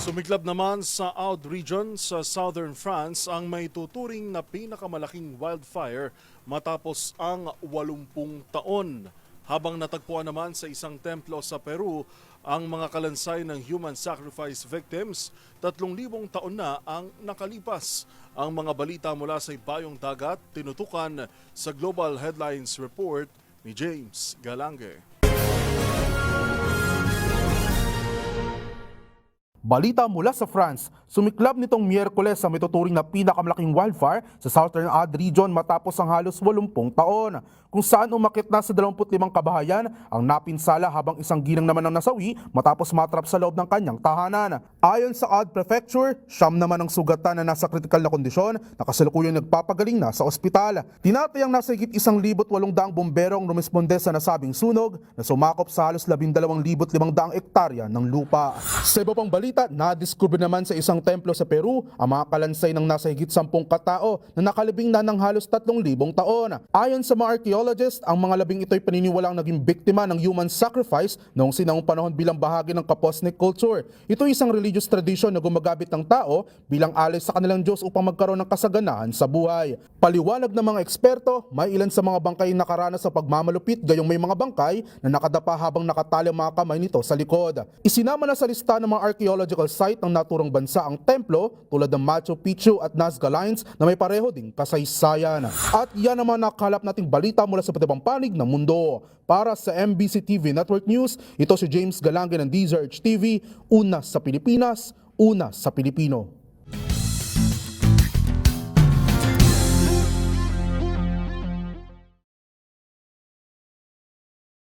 Sumiklab naman sa Aude region sa southern France ang may tuturing na pinakamalaking wildfire matapos ang 80 taon. Habang natagpuan naman sa isang templo sa Peru ang mga kalansay ng human sacrifice victims, 3,000 taon na ang nakalipas. Ang mga balita mula sa ibayong dagat tinutukan sa Global Headlines Report ni James Galange. Balita mula sa France, sumiklab nitong Miyerkules sa mituturing na pinakamalaking wildfire sa Southern Aude region matapos ang halos 80 taon, kung saan umakit na sa 25 kabahayan ang napinsala habang isang ginang naman ang nasawi matapos matrap sa loob ng kanyang tahanan. Ayon sa Aude Prefecture, siyam naman ang sugatan na nasa critical na kondisyon na kasalukuyang nagpapagaling na sa ospital. Tinatayang nasa higit 1,800 bomberong rumisponde sa nasabing sunog na sumakop sa halos 12,500 ektarya ng lupa. Sa iba pang balita, nadiskubre naman sa isang templo sa Peru ang mga kalansay ng nasa higit 10 katao na nakalibing na ng halos 3,000 taon. Ayon sa mga archaeologist, ang mga labing ito'y paniniwalang naging biktima ng human sacrifice noong sinang panahon bilang bahagi ng Kaposnik culture. Ito ay isang religious tradition na gumagamit ng tao bilang alis sa kanilang Diyos upang magkaroon ng kasaganahan sa buhay. Paliwanag ng mga eksperto, may ilan sa mga bangkay nakaranas sa pagmamalupit gayong may mga bangkay na nakadapa habang nakatali ang mga kamay nito sa likod. Isinama na sa lista ng mga archaeological site ng naturang bansa ang templo tulad ng Machu Picchu at Nazca Lines na may pareho ding kasaysayan. At yan mga nakalap nating balita mula sa patibang panig ng mundo. Para sa MBC TV Network News, ito si James Galange ng DZRH TV, una sa Pilipinas, una sa Pilipino.